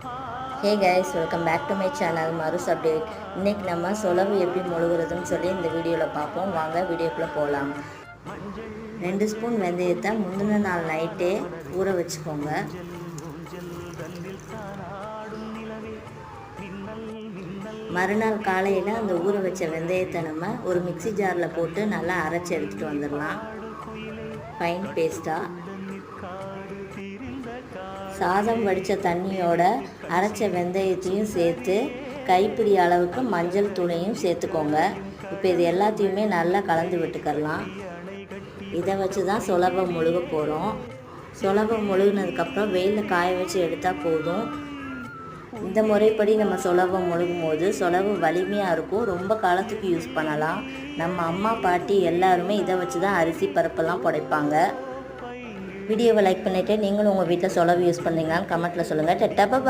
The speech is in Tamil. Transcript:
Hey guys welcome back to my channel மருஸ் update இன்னைக்கு நம்ம சொலவு எப்படி முழுகுறதுன்னு சொல்லி இந்த வீடியோவில் பார்ப்போம். வாங்க வீடியோக்குள்ளே போகலாம் ரெண்டு ஸ்பூன் வெந்தயத்தை முந்தின நாள் நைட்டே ஊற வச்சுக்கோங்க. மறுநாள் காலையில் அந்த ஊற வச்ச வெந்தயத்தை நம்ம ஒரு மிக்ஸி ஜாரில் போட்டு நல்லா அரைச்சி எடுத்துகிட்டு வந்துடலாம். ஃபைன் பேஸ்ட்டாக சாதம் வடித்த தண்ணியோட அரைச்ச வெந்தயத்தையும் சேர்த்து கைப்பிடி அளவுக்கு மஞ்சள் தூளையும் சேர்த்துக்கோங்க. இப்போ இது எல்லாத்தையுமே நல்லா கலந்து விட்டுக்கரலாம் இதை வச்சு தான் சுலபம் முழுக போகிறோம் சுலபம் முழுகினதுக்கப்புறம் வெயிலில் காய வச்சு எடுத்தால் போதும். இந்த முறைப்படி நம்ம சுலபம் முழுகும் போது சுலவு வலிமையாக இருக்கும். ரொம்ப காலத்துக்கு யூஸ் பண்ணலாம். நம்ம அம்மா பாட்டி எல்லாருமே இதை வச்சு தான் அரிசி பருப்பெல்லாம் புடைப்பாங்க. வீடியோவை லைக் பண்ணிவிட்டு நீங்களும் உங்கள் வீட்டில் சொலவு யூஸ் பண்ணுறீங்களான்னு கமெண்ட்டில் சொல்லுங்கள் டெட்டா பாய்